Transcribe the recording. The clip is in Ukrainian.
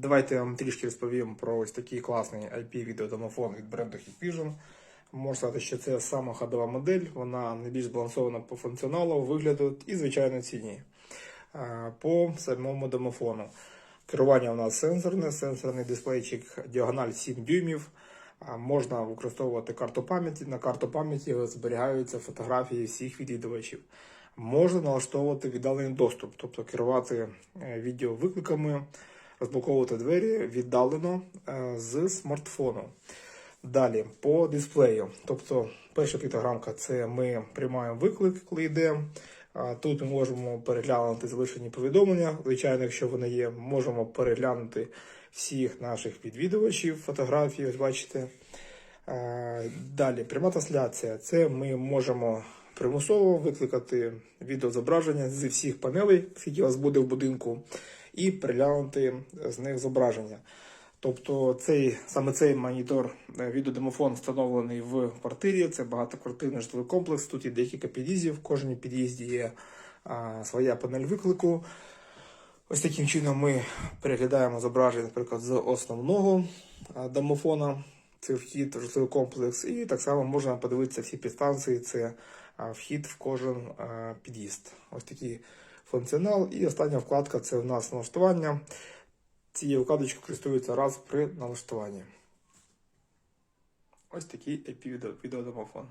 Давайте я вам трішки розповім про ось такий класний IP-відеодомофон від бренду Hikvision. Можна сказати, що це сама ходова модель, вона найбільш збалансована по функціоналу, вигляду і, звичайно, ціні. По самому домофону. Керування у нас сенсорне, сенсорний дисплейчик діагональ 7 дюймів. Можна використовувати карту пам'яті. На карту пам'яті зберігаються фотографії всіх відвідувачів. Можна налаштовувати віддалений доступ, тобто керувати е, відеовикликами, розблоковувати двері віддалено е, з смартфону. Далі по дисплею. Тобто, перша піктограмка це ми приймаємо виклик, коли йде. Тут ми можемо переглянути залишені повідомлення. Звичайно, якщо вони є, можемо переглянути всіх наших відвідувачів, фотографії, ось бачите. Е, Далі, пряма трансляція. Це ми можемо примусово викликати відеозображення з всіх панелей, скільки у вас буде в будинку, і переглянути з них зображення. Тобто цей, саме цей монітор е, відеодемофон встановлений в квартирі. Це багатоквартирний житловий комплекс. Тут є декілька під'їздів. В кожній під'їзді є а, своя панель виклику. Ось таким чином ми переглядаємо зображення, наприклад, з основного домофона. Це вхід в житловий комплекс. І так само можна подивитися всі підстанції. Це вхід в кожен під'їзд. Ось такий функціонал. І остання вкладка це у нас налаштування. Цією вкладочкою користуються раз при налаштуванні. Ось такий IP-відеодомофон.